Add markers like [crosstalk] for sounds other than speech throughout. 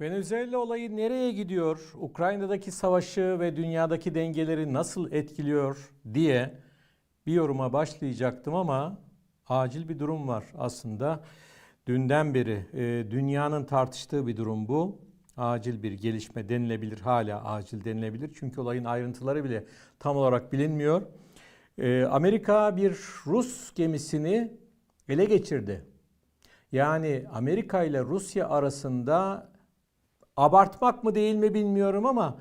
Venezuela olayı nereye gidiyor? Ukrayna'daki savaşı ve dünyadaki dengeleri nasıl etkiliyor diye bir yoruma başlayacaktım ama acil bir durum var aslında. Dünden beri e, dünyanın tartıştığı bir durum bu. Acil bir gelişme denilebilir, hala acil denilebilir. Çünkü olayın ayrıntıları bile tam olarak bilinmiyor. E, Amerika bir Rus gemisini ele geçirdi. Yani Amerika ile Rusya arasında abartmak mı değil mi bilmiyorum ama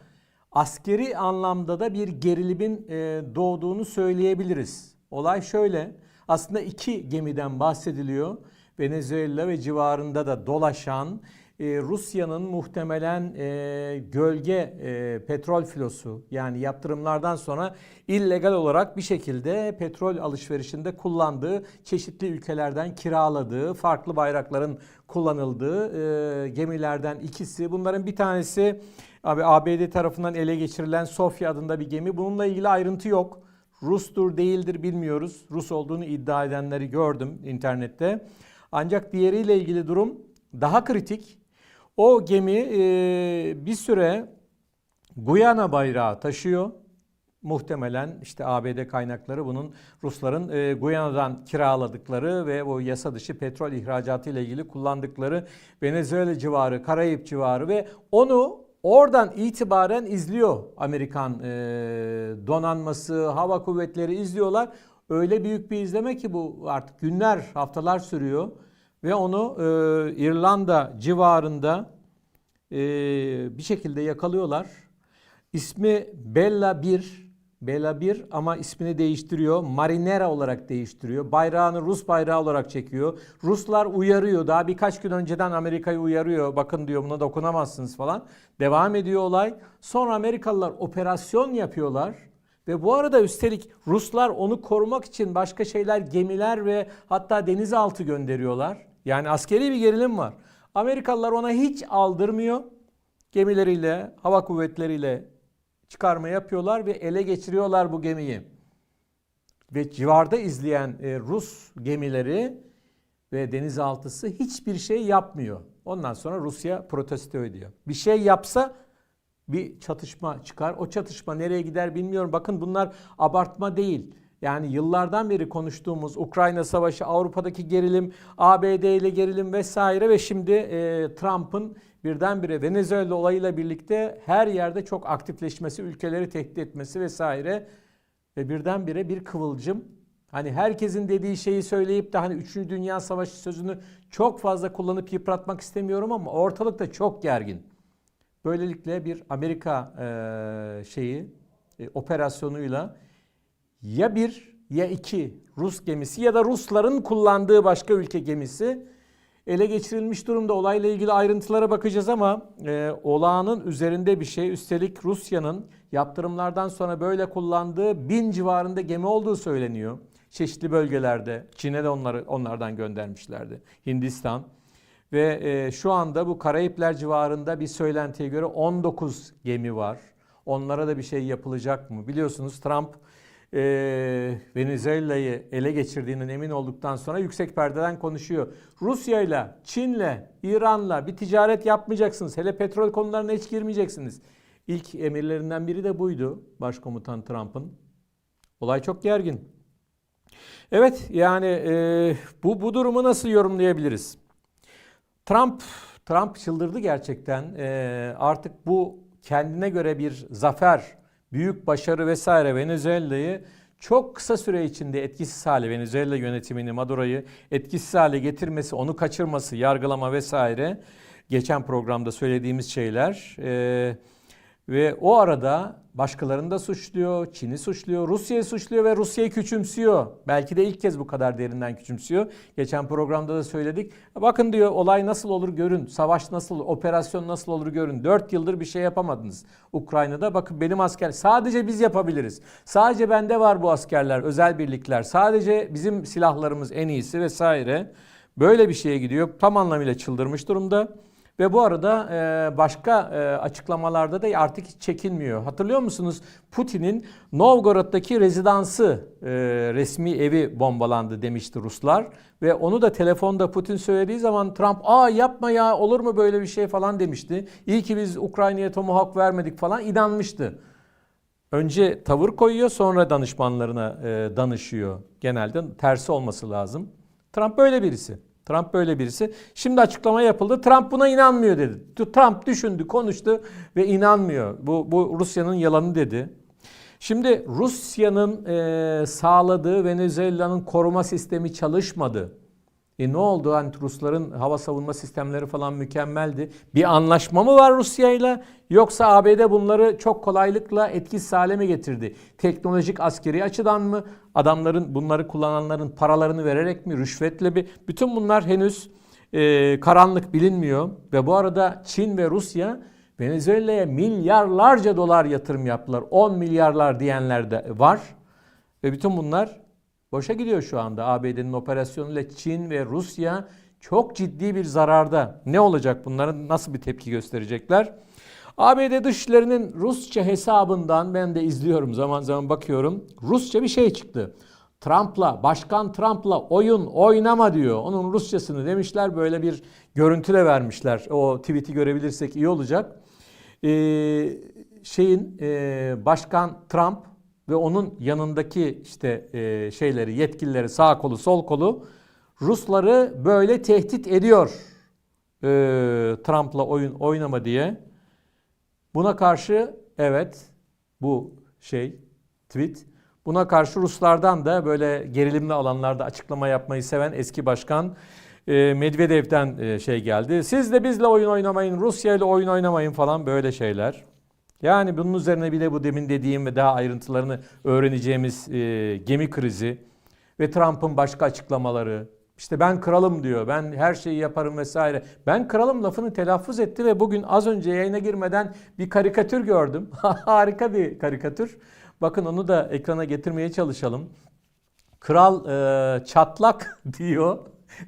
askeri anlamda da bir gerilimin e, doğduğunu söyleyebiliriz. Olay şöyle. Aslında iki gemiden bahsediliyor. Venezuela ve civarında da dolaşan Rusya'nın muhtemelen e, gölge e, petrol filosu yani yaptırımlardan sonra illegal olarak bir şekilde petrol alışverişinde kullandığı çeşitli ülkelerden kiraladığı farklı bayrakların kullanıldığı e, gemilerden ikisi. Bunların bir tanesi abi ABD tarafından ele geçirilen Sofya adında bir gemi. Bununla ilgili ayrıntı yok. Rus'tur değildir bilmiyoruz. Rus olduğunu iddia edenleri gördüm internette. Ancak diğeriyle ilgili durum daha kritik. O gemi e, bir süre Guyana bayrağı taşıyor. Muhtemelen işte ABD kaynakları bunun Rusların e, Guyana'dan kiraladıkları ve o yasa dışı petrol ihracatı ile ilgili kullandıkları Venezuela civarı, Karayip civarı ve onu oradan itibaren izliyor Amerikan e, donanması, hava kuvvetleri izliyorlar. Öyle büyük bir izleme ki bu artık günler, haftalar sürüyor ve onu e, İrlanda civarında e, bir şekilde yakalıyorlar. İsmi Bella 1, Bella 1 ama ismini değiştiriyor. Marinera olarak değiştiriyor. Bayrağını Rus bayrağı olarak çekiyor. Ruslar uyarıyor. Daha birkaç gün önceden Amerika'yı uyarıyor. Bakın diyor buna dokunamazsınız falan. Devam ediyor olay. Sonra Amerikalılar operasyon yapıyorlar. Ve bu arada üstelik Ruslar onu korumak için başka şeyler, gemiler ve hatta denizaltı gönderiyorlar. Yani askeri bir gerilim var. Amerikalılar ona hiç aldırmıyor. Gemileriyle, hava kuvvetleriyle çıkarma yapıyorlar ve ele geçiriyorlar bu gemiyi. Ve civarda izleyen e, Rus gemileri ve denizaltısı hiçbir şey yapmıyor. Ondan sonra Rusya protesto ediyor. Bir şey yapsa bir çatışma çıkar. O çatışma nereye gider bilmiyorum. Bakın bunlar abartma değil. Yani yıllardan beri konuştuğumuz Ukrayna Savaşı, Avrupa'daki gerilim, ABD ile gerilim vesaire ve şimdi e, Trump'ın birdenbire Venezuela olayıyla birlikte her yerde çok aktifleşmesi, ülkeleri tehdit etmesi vesaire ve birdenbire bir kıvılcım. Hani herkesin dediği şeyi söyleyip de hani 3. Dünya Savaşı sözünü çok fazla kullanıp yıpratmak istemiyorum ama ortalık da çok gergin. Böylelikle bir Amerika e, şeyi e, operasyonuyla ya bir ya iki Rus gemisi ya da Rusların kullandığı başka ülke gemisi ele geçirilmiş durumda. Olayla ilgili ayrıntılara bakacağız ama e, olağanın üzerinde bir şey. Üstelik Rusya'nın yaptırımlardan sonra böyle kullandığı bin civarında gemi olduğu söyleniyor. Çeşitli bölgelerde. Çin'e de onları onlardan göndermişlerdi. Hindistan. Ve e, şu anda bu Karayipler civarında bir söylentiye göre 19 gemi var. Onlara da bir şey yapılacak mı? Biliyorsunuz Trump e, Venezuela'yı ele geçirdiğinin emin olduktan sonra yüksek perdeden konuşuyor. Rusya ile, Çin'le, İran'la bir ticaret yapmayacaksınız. Hele petrol konularına hiç girmeyeceksiniz. İlk emirlerinden biri de buydu Başkomutan Trump'ın. Olay çok gergin. Evet yani e, bu bu durumu nasıl yorumlayabiliriz? Trump Trump çıldırdı gerçekten. E, artık bu kendine göre bir zafer, büyük başarı vesaire Venezuela'yı çok kısa süre içinde etkisiz hale Venezuela yönetimini, Maduro'yu etkisiz hale getirmesi, onu kaçırması, yargılama vesaire geçen programda söylediğimiz şeyler. E, ve o arada başkalarını da suçluyor, Çin'i suçluyor, Rusya'yı suçluyor ve Rusya'yı küçümsüyor. Belki de ilk kez bu kadar derinden küçümsüyor. Geçen programda da söyledik. Bakın diyor olay nasıl olur görün, savaş nasıl operasyon nasıl olur görün. Dört yıldır bir şey yapamadınız Ukrayna'da. Bakın benim asker, sadece biz yapabiliriz. Sadece bende var bu askerler, özel birlikler. Sadece bizim silahlarımız en iyisi vesaire. Böyle bir şeye gidiyor. Tam anlamıyla çıldırmış durumda. Ve bu arada e, başka e, açıklamalarda da artık hiç çekinmiyor. Hatırlıyor musunuz? Putin'in Novgorod'daki rezidansı e, resmi evi bombalandı demişti Ruslar. Ve onu da telefonda Putin söylediği zaman Trump aa yapma ya olur mu böyle bir şey falan demişti. İyi ki biz Ukrayna'ya Tomahawk vermedik falan inanmıştı. Önce tavır koyuyor sonra danışmanlarına danışıyor. Genelde tersi olması lazım. Trump böyle birisi. Trump böyle birisi. Şimdi açıklama yapıldı. Trump buna inanmıyor dedi. Trump düşündü, konuştu ve inanmıyor. Bu, bu Rusya'nın yalanı dedi. Şimdi Rusya'nın e, sağladığı Venezuela'nın koruma sistemi çalışmadı. E ne oldu? Hani Rusların hava savunma sistemleri falan mükemmeldi. Bir anlaşma mı var Rusya ile yoksa ABD bunları çok kolaylıkla etkisiz hale mi getirdi? Teknolojik askeri açıdan mı? Adamların bunları kullananların paralarını vererek mi? Rüşvetle mi? Bütün bunlar henüz e, karanlık bilinmiyor. Ve bu arada Çin ve Rusya Venezuela'ya milyarlarca dolar yatırım yaptılar. 10 milyarlar diyenler de var. Ve bütün bunlar boşa gidiyor şu anda. ABD'nin operasyonuyla Çin ve Rusya çok ciddi bir zararda. Ne olacak bunların nasıl bir tepki gösterecekler? ABD Dışişleri'nin Rusça hesabından ben de izliyorum zaman zaman bakıyorum. Rusça bir şey çıktı. Trump'la, Başkan Trump'la oyun oynama diyor. Onun Rusçasını demişler böyle bir görüntüle vermişler. O tweet'i görebilirsek iyi olacak. Ee, şeyin e, Başkan Trump ve onun yanındaki işte e, şeyleri, yetkilileri sağ kolu sol kolu Rusları böyle tehdit ediyor. E, Trump'la oyun oynama diye. Buna karşı evet bu şey tweet. Buna karşı Ruslardan da böyle gerilimli alanlarda açıklama yapmayı seven eski başkan e, Medvedev'den e, şey geldi. Siz de bizle oyun oynamayın, Rusya ile oyun oynamayın falan böyle şeyler. Yani bunun üzerine bir de bu demin dediğim ve daha ayrıntılarını öğreneceğimiz e, gemi krizi ve Trump'ın başka açıklamaları. İşte ben kralım diyor, ben her şeyi yaparım vesaire. Ben kralım lafını telaffuz etti ve bugün az önce yayına girmeden bir karikatür gördüm. [laughs] Harika bir karikatür. Bakın onu da ekrana getirmeye çalışalım. Kral e, çatlak [laughs] diyor.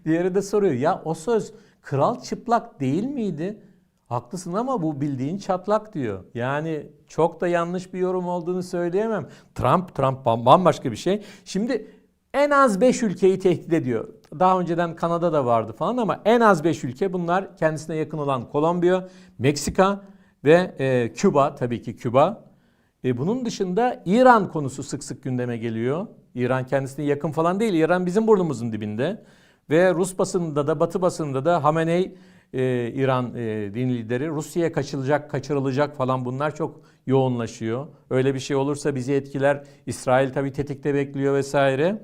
Diğeri de soruyor. Ya o söz kral çıplak değil miydi? Haklısın ama bu bildiğin çatlak diyor. Yani çok da yanlış bir yorum olduğunu söyleyemem. Trump, Trump bambaşka bir şey. Şimdi en az 5 ülkeyi tehdit ediyor. Daha önceden Kanada da vardı falan ama en az 5 ülke bunlar kendisine yakın olan Kolombiya, Meksika ve e, Küba tabii ki Küba. E, bunun dışında İran konusu sık sık gündeme geliyor. İran kendisine yakın falan değil. İran bizim burnumuzun dibinde. Ve Rus basınında da Batı basınında da Hamenei e, İran e, din lideri Rusya'ya kaçılacak, kaçırılacak falan bunlar çok yoğunlaşıyor. Öyle bir şey olursa bizi etkiler. İsrail tabii tetikte bekliyor vesaire.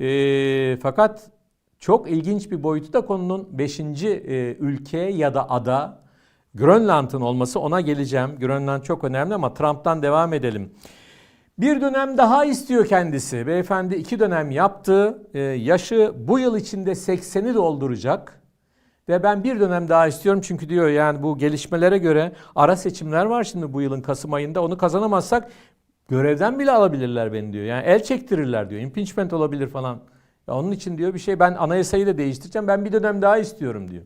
E, fakat çok ilginç bir boyutu da konunun 5. E, ülke ya da ada Grönland'ın olması ona geleceğim. Grönland çok önemli ama Trump'tan devam edelim. Bir dönem daha istiyor kendisi. Beyefendi iki dönem yaptı. Ee, yaşı bu yıl içinde 80'i dolduracak. Ve ben bir dönem daha istiyorum çünkü diyor yani bu gelişmelere göre ara seçimler var şimdi bu yılın Kasım ayında. Onu kazanamazsak görevden bile alabilirler beni diyor. Yani el çektirirler diyor. Impeachment olabilir falan. Ya onun için diyor bir şey ben anayasayı da değiştireceğim. Ben bir dönem daha istiyorum diyor.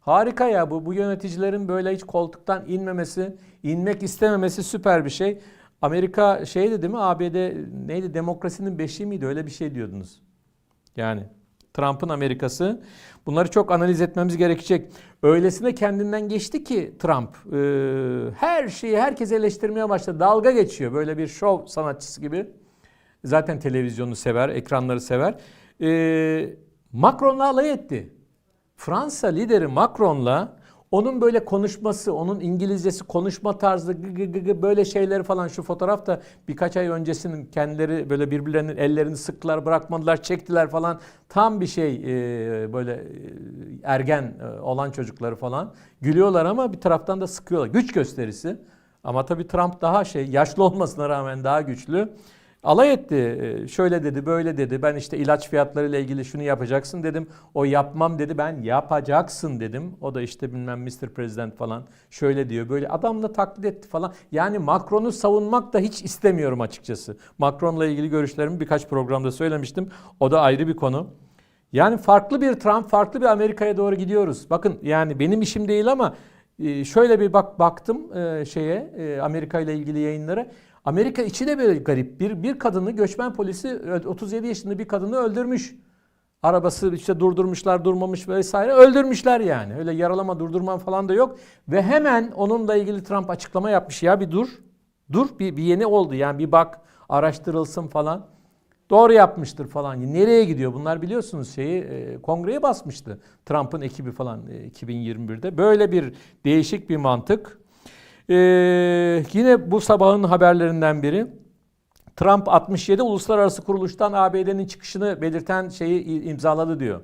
Harika ya bu. Bu yöneticilerin böyle hiç koltuktan inmemesi, inmek istememesi süper bir şey. Amerika şeydi değil mi? ABD neydi? Demokrasinin beşiği miydi? Öyle bir şey diyordunuz. Yani Trump'ın Amerikası. Bunları çok analiz etmemiz gerekecek. Öylesine kendinden geçti ki Trump e, her şeyi herkes eleştirmeye başladı. Dalga geçiyor böyle bir şov sanatçısı gibi. Zaten televizyonu sever, ekranları sever. E, Macron'la alay etti. Fransa lideri Macron'la onun böyle konuşması, onun İngilizcesi, konuşma tarzı gı gı gı gı böyle şeyleri falan şu fotoğrafta birkaç ay öncesinin kendileri böyle birbirlerinin ellerini sıktılar, bırakmadılar, çektiler falan. Tam bir şey e, böyle e, ergen e, olan çocukları falan. Gülüyorlar ama bir taraftan da sıkıyorlar. Güç gösterisi. Ama tabii Trump daha şey yaşlı olmasına rağmen daha güçlü. Alay etti. Ee, şöyle dedi, böyle dedi. Ben işte ilaç fiyatları ile ilgili şunu yapacaksın dedim. O yapmam dedi. Ben yapacaksın dedim. O da işte bilmem Mr. President falan şöyle diyor. Böyle adam da taklit etti falan. Yani Macron'u savunmak da hiç istemiyorum açıkçası. Macron'la ilgili görüşlerimi birkaç programda söylemiştim. O da ayrı bir konu. Yani farklı bir Trump, farklı bir Amerika'ya doğru gidiyoruz. Bakın yani benim işim değil ama e, şöyle bir bak baktım e, şeye e, Amerika ile ilgili yayınlara. Amerika içi de böyle garip. Bir bir kadını göçmen polisi 37 yaşında bir kadını öldürmüş. Arabası işte durdurmuşlar, durmamış vesaire. Öldürmüşler yani. Öyle yaralama, durdurma falan da yok. Ve hemen onunla ilgili Trump açıklama yapmış. Ya bir dur. Dur bir, bir yeni oldu yani bir bak araştırılsın falan. Doğru yapmıştır falan. Nereye gidiyor bunlar biliyorsunuz şeyi e, kongreye basmıştı. Trump'ın ekibi falan e, 2021'de. Böyle bir değişik bir mantık. E, yine bu sabahın haberlerinden biri. Trump 67 uluslararası kuruluştan ABD'nin çıkışını belirten şeyi imzaladı diyor.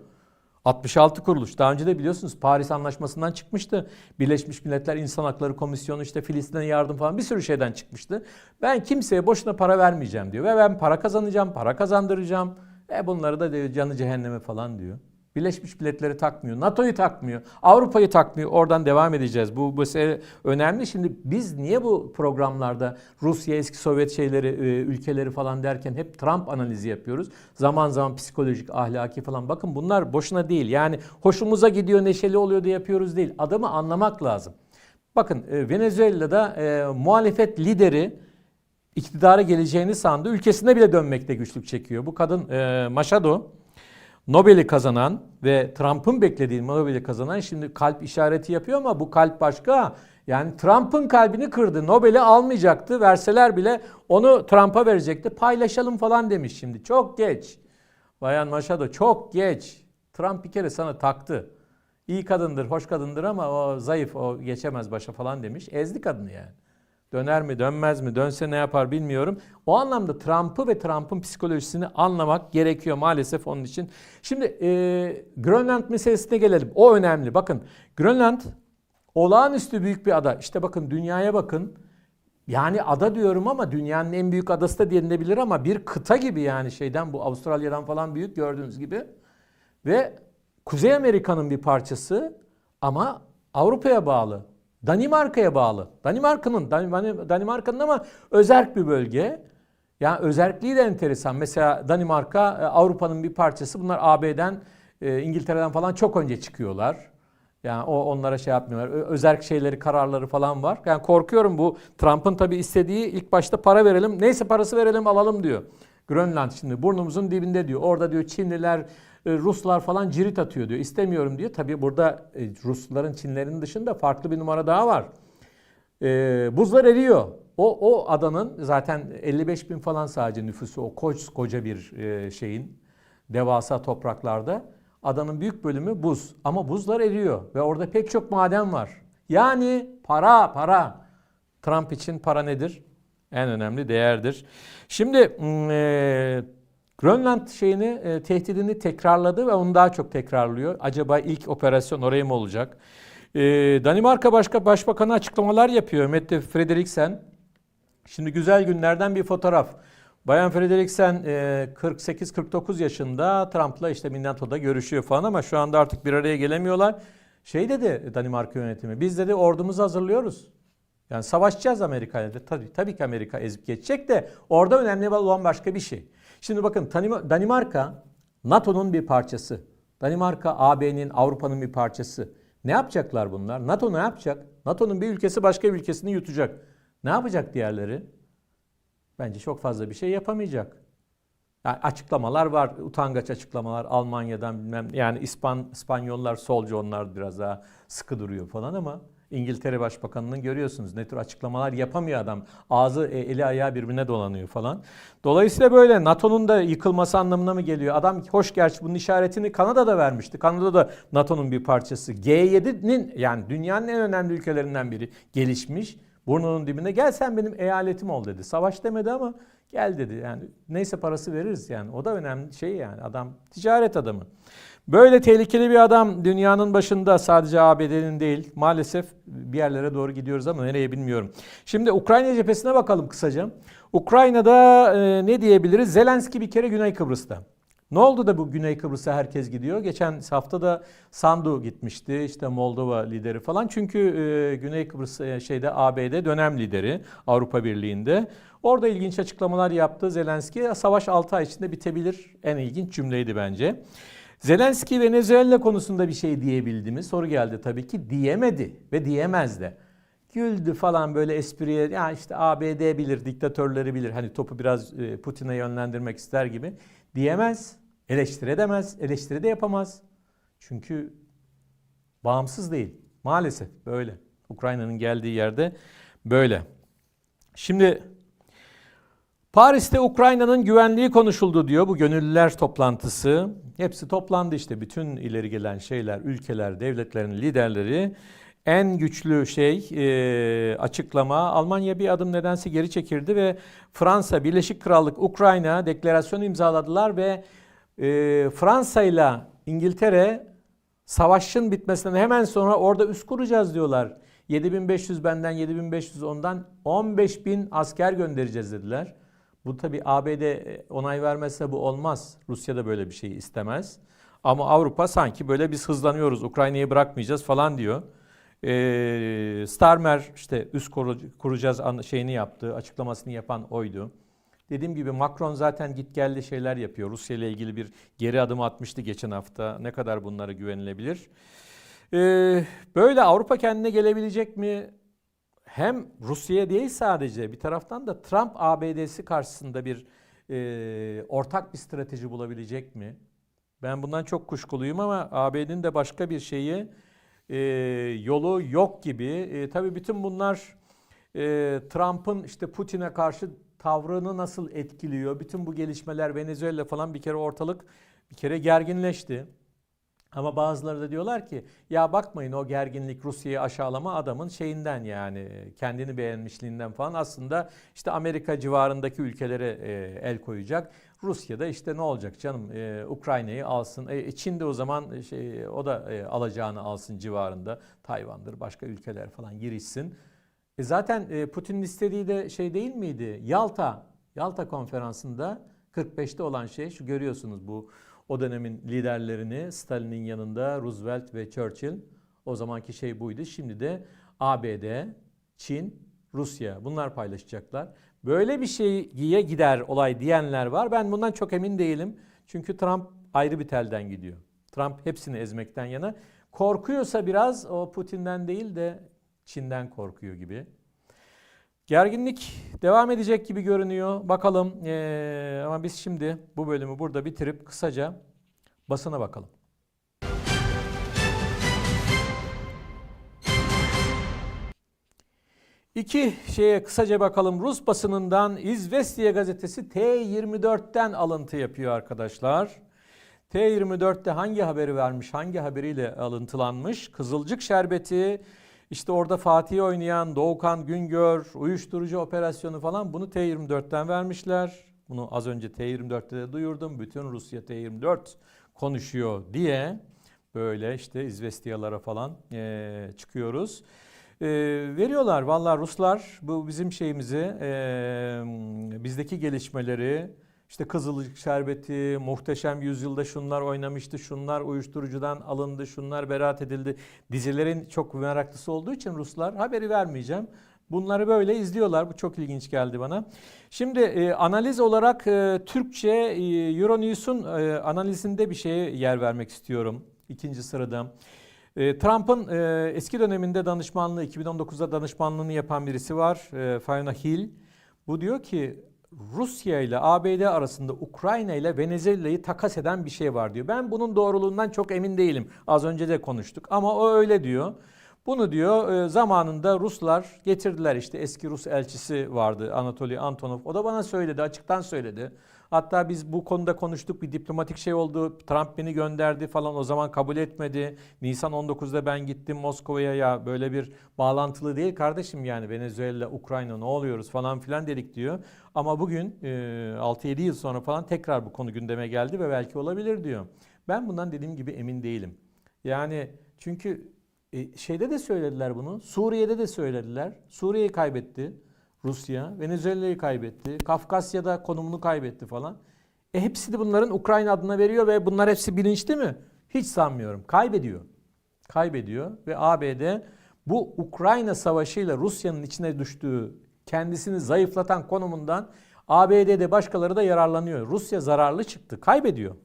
66 kuruluş. Daha önce de biliyorsunuz Paris Anlaşması'ndan çıkmıştı. Birleşmiş Milletler İnsan Hakları Komisyonu işte Filistin'e yardım falan bir sürü şeyden çıkmıştı. Ben kimseye boşuna para vermeyeceğim diyor. Ve ben para kazanacağım, para kazandıracağım. E bunları da diyor, canı cehenneme falan diyor. Birleşmiş Milletleri takmıyor, NATO'yu takmıyor, Avrupa'yı takmıyor. Oradan devam edeceğiz. Bu mesele önemli. Şimdi biz niye bu programlarda Rusya, eski Sovyet şeyleri, e, ülkeleri falan derken hep Trump analizi yapıyoruz. Zaman zaman psikolojik, ahlaki falan. Bakın bunlar boşuna değil. Yani hoşumuza gidiyor, neşeli oluyor diye yapıyoruz değil. Adamı anlamak lazım. Bakın e, Venezuela'da e, muhalefet lideri iktidara geleceğini sandı. Ülkesine bile dönmekte güçlük çekiyor. Bu kadın e, Machado Nobel'i kazanan ve Trump'ın beklediği Nobel'i kazanan şimdi kalp işareti yapıyor ama bu kalp başka. Yani Trump'ın kalbini kırdı. Nobel'i almayacaktı. Verseler bile onu Trump'a verecekti. Paylaşalım falan demiş şimdi. Çok geç. Bayan Machado çok geç. Trump bir kere sana taktı. İyi kadındır, hoş kadındır ama o zayıf, o geçemez başa falan demiş. Ezdi kadını yani. Döner mi dönmez mi dönse ne yapar bilmiyorum. O anlamda Trump'ı ve Trump'ın psikolojisini anlamak gerekiyor maalesef onun için. Şimdi e, Grönland meselesine gelelim. O önemli. Bakın Grönland olağanüstü büyük bir ada. İşte bakın dünyaya bakın. Yani ada diyorum ama dünyanın en büyük adası da denilebilir ama bir kıta gibi yani şeyden bu Avustralya'dan falan büyük gördüğünüz gibi. Ve Kuzey Amerika'nın bir parçası ama Avrupa'ya bağlı. Danimarka'ya bağlı. Danimarka'nın Danimarka'nın ama özerk bir bölge. Yani özerkliği de enteresan. Mesela Danimarka e, Avrupa'nın bir parçası. Bunlar AB'den, e, İngiltere'den falan çok önce çıkıyorlar. Yani o onlara şey yapmıyorlar. Özerk şeyleri, kararları falan var. Yani korkuyorum bu Trump'ın tabii istediği ilk başta para verelim. Neyse parası verelim alalım diyor. Grönland şimdi burnumuzun dibinde diyor. Orada diyor Çinliler, Ruslar falan cirit atıyor diyor. İstemiyorum diyor. Tabii burada e, Rusların, Çinlerin dışında farklı bir numara daha var. E, buzlar eriyor. O, o adanın zaten 55 bin falan sadece nüfusu o koç koca bir şeyin devasa topraklarda. Adanın büyük bölümü buz ama buzlar eriyor ve orada pek çok maden var. Yani para para. Trump için para nedir? En önemli değerdir. Şimdi e, Grönland şeyini e, tehdidini tekrarladı ve onu daha çok tekrarlıyor. Acaba ilk operasyon oraya mı olacak? E, Danimarka Başka Başbakanı açıklamalar yapıyor Mette Frederiksen. Şimdi güzel günlerden bir fotoğraf. Bayan Frederiksen e, 48-49 yaşında Trump'la işte NATO'da görüşüyor falan ama şu anda artık bir araya gelemiyorlar. Şey dedi Danimarka yönetimi. Biz dedi ordumuzu hazırlıyoruz. Yani savaşacağız Amerika ile. Tabii, tabii ki Amerika ezip geçecek de orada önemli olan başka bir şey. Şimdi bakın Danimarka NATO'nun bir parçası. Danimarka AB'nin, Avrupa'nın bir parçası. Ne yapacaklar bunlar? NATO ne yapacak? NATO'nun bir ülkesi başka bir ülkesini yutacak. Ne yapacak diğerleri? Bence çok fazla bir şey yapamayacak. Yani açıklamalar var, utangaç açıklamalar Almanya'dan bilmem yani İspan İspanyollar solcu onlar biraz daha sıkı duruyor falan ama İngiltere Başbakanı'nın görüyorsunuz ne tür açıklamalar yapamıyor adam. Ağzı e, eli ayağı birbirine dolanıyor falan. Dolayısıyla böyle NATO'nun da yıkılması anlamına mı geliyor? Adam hoş gerçi bunun işaretini Kanada'da vermişti. Kanada da NATO'nun bir parçası. G7'nin yani dünyanın en önemli ülkelerinden biri gelişmiş. Burnunun dibinde gel sen benim eyaletim ol dedi. Savaş demedi ama gel dedi. Yani neyse parası veririz yani. O da önemli şey yani. Adam ticaret adamı. Böyle tehlikeli bir adam dünyanın başında sadece ABD'nin değil maalesef bir yerlere doğru gidiyoruz ama nereye bilmiyorum. Şimdi Ukrayna cephesine bakalım kısaca. Ukrayna'da e, ne diyebiliriz? Zelenski bir kere Güney Kıbrıs'ta. Ne oldu da bu Güney Kıbrıs'a herkes gidiyor? Geçen hafta da Sandu gitmişti işte Moldova lideri falan. Çünkü e, Güney Kıbrıs e, şeyde ABD dönem lideri Avrupa Birliği'nde. Orada ilginç açıklamalar yaptı Zelenski. Savaş 6 ay içinde bitebilir. En ilginç cümleydi bence. Zelenski Venezuela konusunda bir şey diyebildi mi? Soru geldi tabii ki diyemedi ve diyemez de. Güldü falan böyle espriye ya işte ABD bilir, diktatörleri bilir. Hani topu biraz e, Putin'e yönlendirmek ister gibi. Diyemez, eleştiredemez, eleştiri de yapamaz. Çünkü bağımsız değil. Maalesef böyle. Ukrayna'nın geldiği yerde böyle. Şimdi Paris'te Ukrayna'nın güvenliği konuşuldu diyor bu gönüllüler toplantısı. Hepsi toplandı işte bütün ileri gelen şeyler, ülkeler, devletlerin liderleri. En güçlü şey e, açıklama Almanya bir adım nedense geri çekildi ve Fransa, Birleşik Krallık, Ukrayna deklarasyonu imzaladılar ve e, Fransa ile İngiltere savaşın bitmesinden hemen sonra orada üst kuracağız diyorlar. 7500 benden 7500 ondan 15000 asker göndereceğiz dediler. Bu tabi ABD onay vermezse bu olmaz. Rusya da böyle bir şey istemez. Ama Avrupa sanki böyle biz hızlanıyoruz Ukrayna'yı bırakmayacağız falan diyor. Ee, Starmer işte üst kuracağız şeyini yaptı, açıklamasını yapan oydu. Dediğim gibi Macron zaten git geldi şeyler yapıyor. Rusya ile ilgili bir geri adım atmıştı geçen hafta. Ne kadar bunlara güvenilebilir? Ee, böyle Avrupa kendine gelebilecek mi? Hem Rusya'ya değil sadece bir taraftan da Trump ABD'si karşısında bir e, ortak bir strateji bulabilecek mi? Ben bundan çok kuşkuluyum ama ABD'nin de başka bir şeyi e, yolu yok gibi. E, tabii bütün bunlar e, Trump'ın işte Putin'e karşı tavrını nasıl etkiliyor? Bütün bu gelişmeler Venezuela falan bir kere ortalık bir kere gerginleşti. Ama bazıları da diyorlar ki ya bakmayın o gerginlik Rusya'yı aşağılama adamın şeyinden yani kendini beğenmişliğinden falan aslında işte Amerika civarındaki ülkelere e, el koyacak. Rusya'da işte ne olacak canım e, Ukrayna'yı alsın. E, Çin de o zaman şey, o da e, alacağını alsın civarında. Tayvan'dır başka ülkeler falan girişsin. E zaten e, Putin'in istediği de şey değil miydi? Yalta, Yalta konferansında 45'te olan şey şu görüyorsunuz bu o dönemin liderlerini Stalin'in yanında Roosevelt ve Churchill o zamanki şey buydu. Şimdi de ABD, Çin, Rusya bunlar paylaşacaklar. Böyle bir şeye gider olay diyenler var. Ben bundan çok emin değilim. Çünkü Trump ayrı bir telden gidiyor. Trump hepsini ezmekten yana. Korkuyorsa biraz o Putin'den değil de Çin'den korkuyor gibi. Gerginlik devam edecek gibi görünüyor. Bakalım ee, ama biz şimdi bu bölümü burada bitirip kısaca basına bakalım. İki şeye kısaca bakalım. Rus basınından İzvestiye gazetesi T24'ten alıntı yapıyor arkadaşlar. T24'te hangi haberi vermiş, hangi haberiyle alıntılanmış? Kızılcık şerbeti, işte orada Fatih oynayan Doğukan Güngör, uyuşturucu operasyonu falan bunu T24'ten vermişler. Bunu az önce T24'te de duyurdum. Bütün Rusya T24 konuşuyor diye böyle işte izvestiyalara falan eee, çıkıyoruz. Eee, veriyorlar vallahi Ruslar bu bizim şeyimizi eee, bizdeki gelişmeleri işte Kızılcık Şerbeti, Muhteşem Yüzyılda şunlar oynamıştı, şunlar uyuşturucudan alındı, şunlar beraat edildi. Dizilerin çok meraklısı olduğu için Ruslar haberi vermeyeceğim. Bunları böyle izliyorlar. Bu çok ilginç geldi bana. Şimdi e, analiz olarak e, Türkçe e, Euronews'un e, analizinde bir şeye yer vermek istiyorum. İkinci sırada. E, Trump'ın e, eski döneminde danışmanlığı, 2019'da danışmanlığını yapan birisi var. E, Fiona Hill. Bu diyor ki Rusya ile ABD arasında Ukrayna ile Venezuela'yı takas eden bir şey var diyor. Ben bunun doğruluğundan çok emin değilim. Az önce de konuştuk ama o öyle diyor. Bunu diyor e, zamanında Ruslar getirdiler işte eski Rus elçisi vardı Anatoly Antonov. O da bana söyledi açıktan söyledi. Hatta biz bu konuda konuştuk bir diplomatik şey oldu. Trump beni gönderdi falan o zaman kabul etmedi. Nisan 19'da ben gittim Moskova'ya ya böyle bir bağlantılı değil kardeşim yani Venezuela, Ukrayna ne oluyoruz falan filan dedik diyor. Ama bugün e, 6-7 yıl sonra falan tekrar bu konu gündeme geldi ve belki olabilir diyor. Ben bundan dediğim gibi emin değilim. Yani çünkü e, şeyde de söylediler bunu. Suriye'de de söylediler. Suriye'yi kaybetti Rusya. Venezuela'yı kaybetti. Kafkasya'da konumunu kaybetti falan. E hepsi de bunların Ukrayna adına veriyor ve bunlar hepsi bilinçli mi? Hiç sanmıyorum. Kaybediyor. Kaybediyor ve ABD bu Ukrayna savaşıyla Rusya'nın içine düştüğü kendisini zayıflatan konumundan ABD'de başkaları da yararlanıyor. Rusya zararlı çıktı. Kaybediyor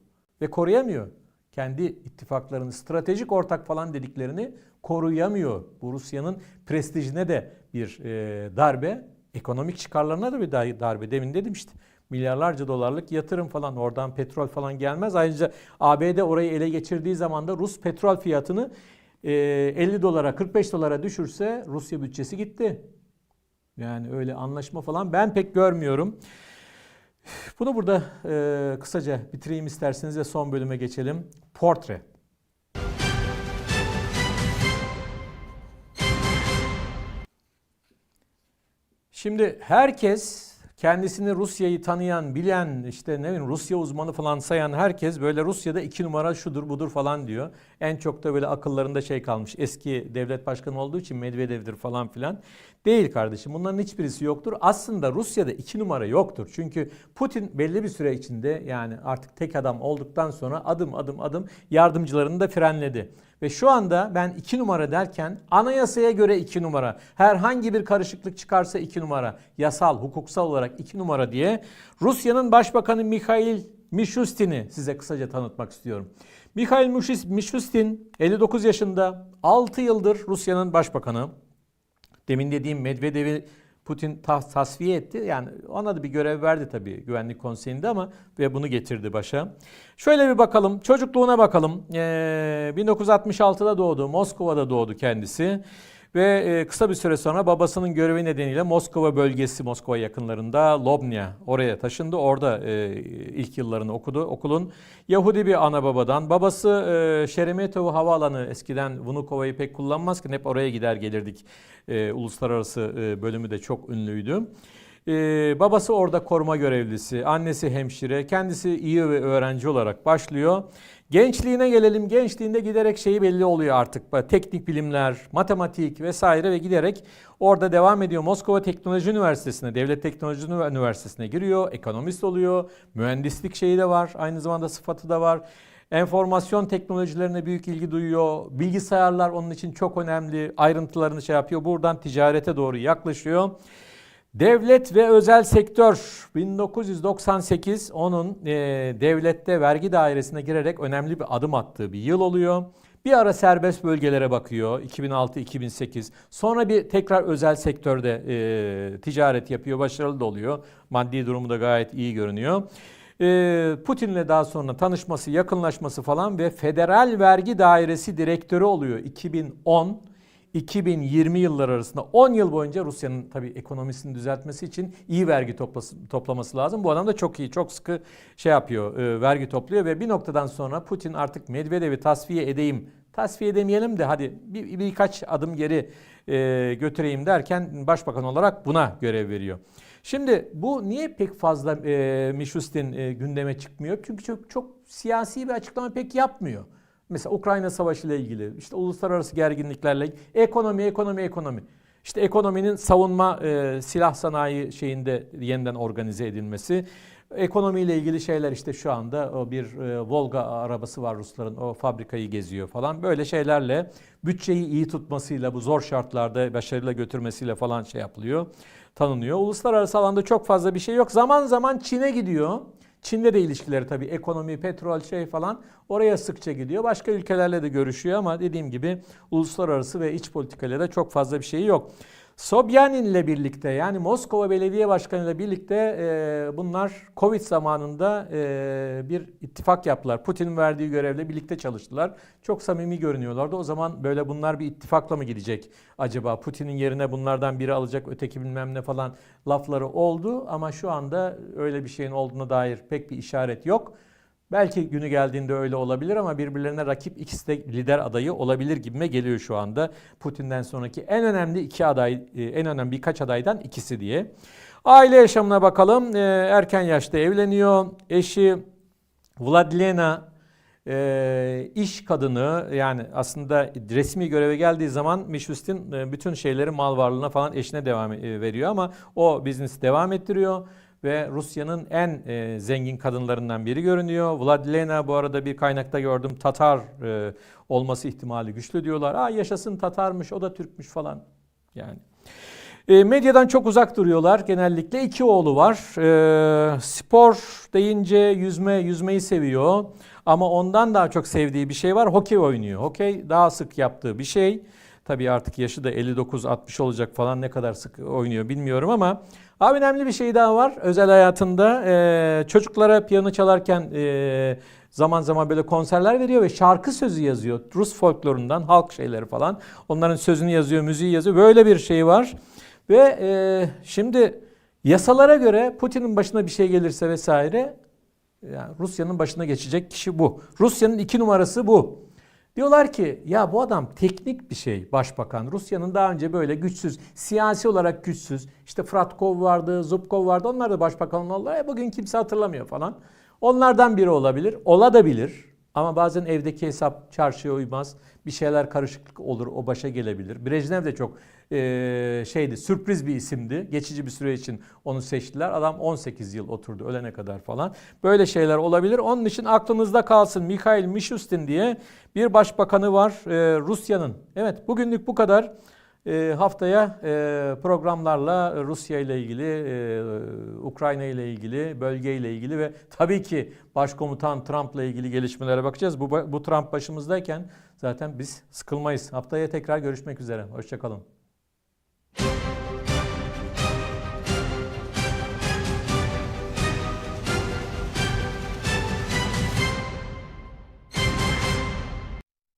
ve koruyamıyor. Kendi ittifaklarını stratejik ortak falan dediklerini koruyamıyor. Bu Rusya'nın prestijine de bir e, darbe, ekonomik çıkarlarına da bir dar- darbe. Demin dedim işte milyarlarca dolarlık yatırım falan oradan petrol falan gelmez. Ayrıca ABD orayı ele geçirdiği zaman da Rus petrol fiyatını e, 50 dolara 45 dolara düşürse Rusya bütçesi gitti. Yani öyle anlaşma falan ben pek görmüyorum. Bunu burada e, kısaca bitireyim isterseniz ve son bölüme geçelim. Portre. Şimdi herkes kendisini Rusya'yı tanıyan, bilen, işte ne bileyim Rusya uzmanı falan sayan herkes böyle Rusya'da iki numara şudur budur falan diyor. En çok da böyle akıllarında şey kalmış. Eski devlet başkanı olduğu için Medvedev'dir falan filan. Değil kardeşim. Bunların hiçbirisi yoktur. Aslında Rusya'da iki numara yoktur. Çünkü Putin belli bir süre içinde yani artık tek adam olduktan sonra adım adım adım yardımcılarını da frenledi. Ve şu anda ben iki numara derken anayasaya göre iki numara. Herhangi bir karışıklık çıkarsa iki numara. Yasal, hukuksal olarak iki numara diye Rusya'nın Başbakanı Mikhail Mishustin'i size kısaca tanıtmak istiyorum. Mikhail Mishus- Mishustin 59 yaşında 6 yıldır Rusya'nın başbakanı. Demin dediğim Medvedev'i Putin ta- tasfiye etti. Yani ona da bir görev verdi tabii güvenlik konseyinde ama ve bunu getirdi başa. Şöyle bir bakalım. Çocukluğuna bakalım. Ee, 1966'da doğdu. Moskova'da doğdu kendisi. Ve e, kısa bir süre sonra babasının görevi nedeniyle Moskova bölgesi, Moskova yakınlarında Lobnya oraya taşındı. Orada e, ilk yıllarını okudu okulun. Yahudi bir ana babadan. Babası e, Şeremetyevo Havaalanı eskiden Vnukova'yı pek kullanmazken hep oraya gider gelirdik. Uluslararası bölümü de çok ünlüydü. Babası orada koruma görevlisi, annesi hemşire, kendisi iyi ve öğrenci olarak başlıyor. Gençliğine gelelim. Gençliğinde giderek şeyi belli oluyor artık. Teknik bilimler, matematik vesaire ve giderek orada devam ediyor. Moskova Teknoloji Üniversitesi'ne, Devlet Teknoloji Üniversitesi'ne giriyor. Ekonomist oluyor. Mühendislik şeyi de var. Aynı zamanda sıfatı da var. Enformasyon teknolojilerine büyük ilgi duyuyor. Bilgisayarlar onun için çok önemli. Ayrıntılarını şey yapıyor. Buradan ticarete doğru yaklaşıyor. Devlet ve özel sektör 1998 onun e, devlette vergi dairesine girerek önemli bir adım attığı bir yıl oluyor. Bir ara serbest bölgelere bakıyor 2006-2008. Sonra bir tekrar özel sektörde e, ticaret yapıyor. Başarılı da oluyor. Maddi durumu da gayet iyi görünüyor. E, Putin'le daha sonra tanışması, yakınlaşması falan ve Federal Vergi Dairesi direktörü oluyor 2010. 2020 yılları arasında 10 yıl boyunca Rusya'nın tabii ekonomisini düzeltmesi için iyi vergi toplası, toplaması lazım. Bu adam da çok iyi, çok sıkı şey yapıyor, e, vergi topluyor ve bir noktadan sonra Putin artık Medvedev'i tasfiye edeyim, tasfiye edemeyelim de hadi bir, birkaç adım geri e, götüreyim derken başbakan olarak buna görev veriyor. Şimdi bu niye pek fazla e, Mishustin e, gündeme çıkmıyor? Çünkü çok, çok siyasi bir açıklama pek yapmıyor. Mesela Ukrayna Savaşı ile ilgili, işte uluslararası gerginliklerle ekonomi, ekonomi, ekonomi. İşte ekonominin savunma e, silah sanayi şeyinde yeniden organize edilmesi. Ekonomiyle ilgili şeyler işte şu anda o bir e, Volga arabası var Rusların o fabrikayı geziyor falan. Böyle şeylerle bütçeyi iyi tutmasıyla bu zor şartlarda başarıyla götürmesiyle falan şey yapılıyor, tanınıyor. Uluslararası alanda çok fazla bir şey yok. Zaman zaman Çin'e gidiyor. Çin'de de ilişkileri tabii ekonomi, petrol şey falan oraya sıkça gidiyor. Başka ülkelerle de görüşüyor ama dediğim gibi uluslararası ve iç politikayla da çok fazla bir şeyi yok. Sobyanin ile birlikte yani Moskova Belediye Başkanı ile birlikte e, bunlar Covid zamanında e, bir ittifak yaptılar. Putin'in verdiği görevle birlikte çalıştılar. Çok samimi görünüyorlardı. O zaman böyle bunlar bir ittifakla mı gidecek acaba? Putin'in yerine bunlardan biri alacak öteki bilmem ne falan lafları oldu. Ama şu anda öyle bir şeyin olduğuna dair pek bir işaret yok. Belki günü geldiğinde öyle olabilir ama birbirlerine rakip ikisi de lider adayı olabilir gibime geliyor şu anda. Putin'den sonraki en önemli iki aday, e, en önemli birkaç adaydan ikisi diye. Aile yaşamına bakalım. E, Erken yaşta evleniyor. Eşi Vladilena e, iş kadını yani aslında resmi göreve geldiği zaman Mishustin bütün şeyleri mal varlığına falan eşine devam veriyor ama o biznesi devam ettiriyor ve Rusya'nın en e, zengin kadınlarından biri görünüyor. Vladilena bu arada bir kaynakta gördüm Tatar e, olması ihtimali güçlü diyorlar. Aa yaşasın Tatarmış o da Türkmüş falan yani. E, medyadan çok uzak duruyorlar. Genellikle iki oğlu var. E, spor deyince yüzme, yüzmeyi seviyor. Ama ondan daha çok sevdiği bir şey var. Hokey oynuyor. Hokey daha sık yaptığı bir şey. Tabii artık yaşı da 59-60 olacak falan ne kadar sık oynuyor bilmiyorum ama abi önemli bir şey daha var özel hayatında. E, çocuklara piyano çalarken e, zaman zaman böyle konserler veriyor ve şarkı sözü yazıyor. Rus folklorundan halk şeyleri falan. Onların sözünü yazıyor, müziği yazıyor. Böyle bir şey var. Ve e, şimdi yasalara göre Putin'in başına bir şey gelirse vesaire yani Rusya'nın başına geçecek kişi bu. Rusya'nın iki numarası bu. Diyorlar ki ya bu adam teknik bir şey başbakan. Rusya'nın daha önce böyle güçsüz, siyasi olarak güçsüz. İşte Fratkov vardı, Zubkov vardı. Onlar da başbakan oldular. E bugün kimse hatırlamıyor falan. Onlardan biri olabilir. Ola da bilir. Ama bazen evdeki hesap çarşıya uymaz. Bir şeyler karışıklık olur. O başa gelebilir. Brejnev de çok eee, şeydi, sürpriz bir isimdi. Geçici bir süre için onu seçtiler. Adam 18 yıl oturdu ölene kadar falan. Böyle şeyler olabilir. Onun için aklınızda kalsın. Mikhail Mishustin diye bir başbakanı var eee, Rusya'nın. Evet bugünlük bu kadar. Eee, haftaya eee, programlarla Rusya ile ilgili, eee, Ukrayna ile ilgili, bölge ile ilgili ve tabii ki Başkomutan Trump'la ilgili gelişmelere bakacağız. Bu, bu Trump başımızdayken zaten biz sıkılmayız. Haftaya tekrar görüşmek üzere. Hoşçakalın.